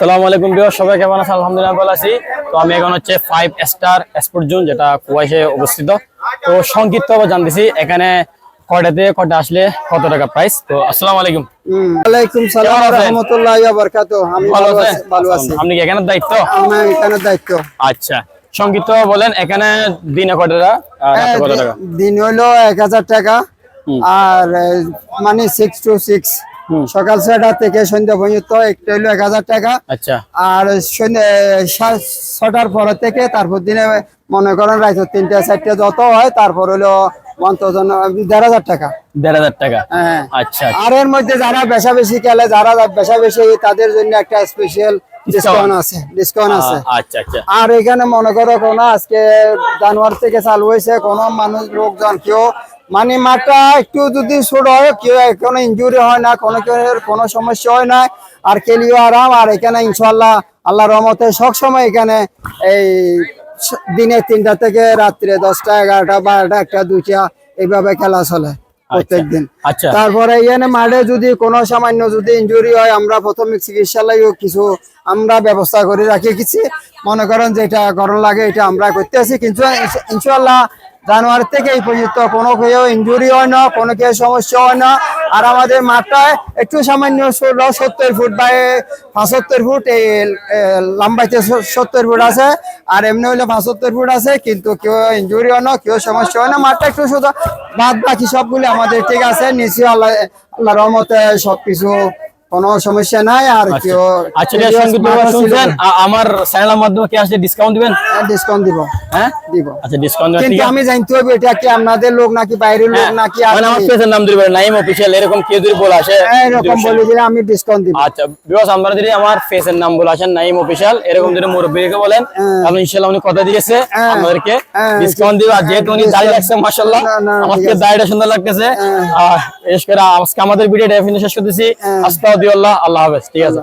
আসসালামু আলাইকুম বিও সবাই কেমন আছে আলহামদুলিল্লাহ ভালো আছি। তো আমি এখন হচ্ছে ফাইভ স্টার স্পোর্ট জোন যেটা কুয়াশে অবস্থিত। তো সংক্ষিপ্ত জানতেছি এখানে কয়টাতে কটা আসলে কত টাকা প্রাইস তো আসসালামু আলাইকুম। ওয়ালাইকুম সালাম কেমন আছেন? রহমতুল্লাহ আমি ভালো ভালো আছি ভালো আছি। আপনি কি এখানে দায়িত্ব? এখানে দায়িত্ব। আচ্ছা। সংক্ষিপ্ত বলেন এখানে দিনে টাকা? আর কত টাকা? দিন হলো এক হাজার টাকা। আর মানে সিক্স টু সিক্স। সকাল ছয়টা থেকে সন্ধ্যা পর্যন্ত একটা হইল এক হাজার টাকা। আচ্ছা। আর ছটার পর থেকে তারপর দিনে মনে করেন রাত তিনটা চারটা যত হয় তারপর হলো অন্তজন দেড় হাজার টাকা। দেড় হাজার টাকা? হ্যাঁ। আচ্ছা আর এর মধ্যে যারা বেশা বেশি খেলে যারা বেশা বেশি তাদের জন্য একটা স্পেশাল ডিসকাউন্ট আছে ডিসকাউন্ট আছে। আচ্ছা আচ্ছা। আর এখানে মনে করো কোনো আজকে জানুয়ারি থেকে চালু হয়েছে কোনো মানুষ লোকজন কেউ মানে মাঠটা একটু যদি ছোট হয় কেউ কোনো ইনজুরি হয় না কোনো কেউ কোনো সমস্যা হয় না আর খেলিও আরাম আর এখানে ইনশাল্লাহ আল্লাহ রহমতে সবসময় এখানে এই দিনে তিনটা থেকে রাত্রে দশটা এগারোটা বারোটা একটা দুইটা এইভাবে খেলা চলে প্রত্যেকদিন। আচ্ছা। তারপরে এখানে মাঠে যদি কোনো সামান্য যদি ইনজুরি হয় আমরা প্রথমে চিকিৎসালয়েও কিছু আমরা ব্যবস্থা করে রাখি। কিছু মনে করেন যেটা গরম লাগে এটা আমরা করতে আছি কিন্তু ইনশা- ইনশাল্লাহ জানুয়ারি থেকে এই পর্যন্ত কোনো কেউ ইঞ্জুরি হয় না, কোনো কেউ সমস্যা হয় না। আর আমাদের মাঠটায় একটু সামান্য ষোলো, সত্তর ফুট বা পঁচাত্তর ফুট, এই লম্বাইতে সত্তর ফুট আছে, আর এমনি হলে পঁচাত্তর ফুট আছে, কিন্তু কেউ ইনজুরি হয় না, কেউ সমস্যা হয় না। মাঠটা একটু শুধু বাদ বাকি সবগুলো আমাদের ঠিক আছে, নিশ্চয়ই আল্লাহ আল্লাহ রহমতে সবকিছু কোনো সমস্যা নাই আর কেউ আচ্ছা শুনছেন? আমার চ্যানেলের মাধ্যমে কি আসলে ডিসকাউন্ট দিবেন? ডিসকাউন্ট দিব। হ্যাঁ? দিব। আচ্ছা ডিসকাউন্ট কিন্তু আমি জানতে হবে এটা কি আপনাদের লোক নাকি বাইরের লোক নাকি মানে আমার পেজের নাম দিবেন নাইম অফিসিয়াল এরকম কেউ যদি বলে আসে এরকম বলে দিলে আমি ডিসকাউন্ট দিব। আচ্ছা বিকজ আপনারা যদি আমার ফেসের নাম বলে আসেন নাইম অফিসিয়াল এরকম যদি মুরব্বীকে বলেন তাহলে ইনশাআল্লাহ উনি কথা দিয়েছে হ্যাঁ। আমাদেরকে হ্যাঁ, ডিসকাউন্ট দিবে। আর যেহেতু উনি দাঁড়িয়ে রাখছে মাশাআল্লাহ আমাকে। দাড়িটা সুন্দর লাগতেছে। আর বিশেষ করে আজকে আমাদের ভিডিওটা এখানে শেষ করতেছি। আস্তাগফিরুল্লাহ আল্লাহ হাফেজ ঠিক আছে?